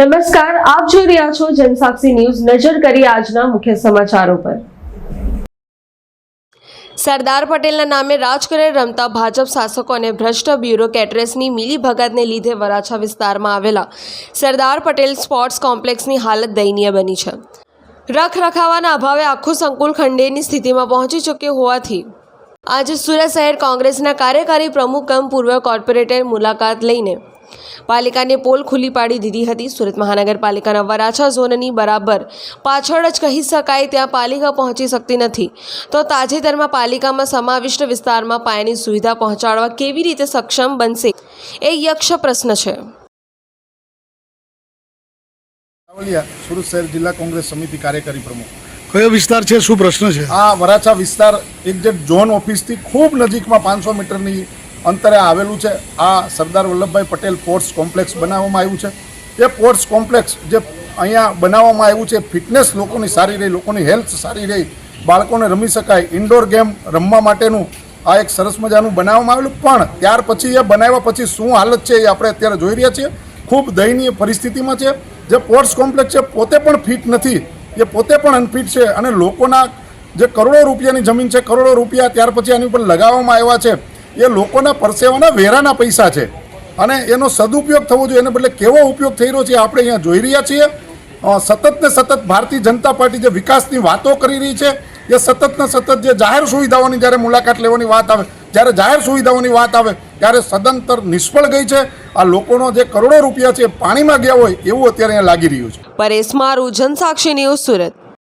નમસ્કાર, આપ જોઈ રહ્યા છો જનસાક્ષી ન્યૂઝ. નજર કરી આજના મુખ્ય સમાચારો પર. સરદાર પટેલના નામે રાજકારણ રમતા ભાજપ શાસકો અને ભ્રષ્ટ બ્યુરોકેટરેસની મિલીભગતને લીધે વરાછા વિસ્તારમાં આવેલા સરદાર પટેલ સ્પોર્ટ્સ કોમ્પ્લેક્સની હાલત દયનીય બની છે. રખ રખાવાના અભાવે આખું સંકુલ ખંડેરની સ્થિતિમાં પહોંચી ચૂક્યું હોવાથી આજે સુરત શહેર કોંગ્રેસના કાર્યકારી પ્રમુખ કમ પૂર્વ કોર્પોરેટર મુલાકાત લઈને પાલિકાને પોલ ખુલ્લી પાડી દીધી હતી. સુરત મહાનગરપાલિકાના વરાછા ઝોનની બરાબર પાછળ જ કહી શકાય ત્યાં પાલિકા પહોંચી શકતી નથી. તો તાજેતરમાં પાલિકામાં સમાવિષ્ટ વિસ્તારમાં પાયાની સુવિધા પહોંચાડવા કેવી રીતે સક્ષમ બનશે એ યક્ષ પ્રશ્ન છે. સાવલિયા સુરત શહેર જિલ્લા કોંગ્રેસ સમિતિ કાર્યકારી પ્રમુખ. કયો વિસ્તાર છે? શું પ્રશ્ન છે? આ વરાછા વિસ્તાર એક્ઝેક્ટ ઝોન ઓફિસથી ખૂબ નજીકમાં પાંચસો મીટરની અંતરે આવેલું છે. આ સરદાર વલ્લભભાઈ પટેલ સ્પોર્ટ્સ કોમ્પ્લેક્સ બનાવવામાં આવ્યું છે. એ સ્પોર્ટ્સ કોમ્પ્લેક્સ જે અહીંયા બનાવવામાં આવ્યું છે, ફિટનેસ લોકોની સારી રહી, લોકોની હેલ્થ સારી રહી, બાળકોને રમી શકાય, ઇન્ડોર ગેમ રમવા માટેનું આ એક સરસ મજાનું બનાવવામાં આવેલું. પણ ત્યાર પછી, એ બનાવ્યા પછી શું હાલત છે એ આપણે અત્યારે જોઈ રહ્યા છીએ. ખૂબ દયનીય પરિસ્થિતિમાં છે. જે સ્પોર્ટ્સ કોમ્પ્લેક્સ છે, પોતે પણ ફિટ નથી. એ પોતે પણ અનફિટ છે અને લોકોના જે કરોડો રૂપિયાની જમીન છે, કરોડો રૂપિયા ત્યાર પછી આની ઉપર લગાવવામાં આવ્યા છે. એ લોકોના પરસેવાના વેરાના પૈસા છે. અને એનો સદુપયોગ થવો જોઈએ. એને બદલે કેવો ઉપયોગ થઈ રહ્યો છે આપણે અહીંયા જોઈ રહ્યા છીએ. સતત ને સતત ભારતીય જનતા પાર્ટી જે વિકાસની વાતો કરી રહી છે, એ સતત ને સતત જે જાહેર સુવિધાઓની જ્યારે મુલાકાત લેવાની વાત આવે, જ્યારે જાહેર સુવિધાઓની વાત આવે, ત્યારે સદંતર નિષ્ફળ ગઈ છે. આ લોકોનો જે કરોડો રૂપિયા છે પાણીમાં ગયા હોય એવું અત્યારે લાગી રહ્યું છે. પરેશ મારું જનસાક્ષી ન્યૂઝ સુરત.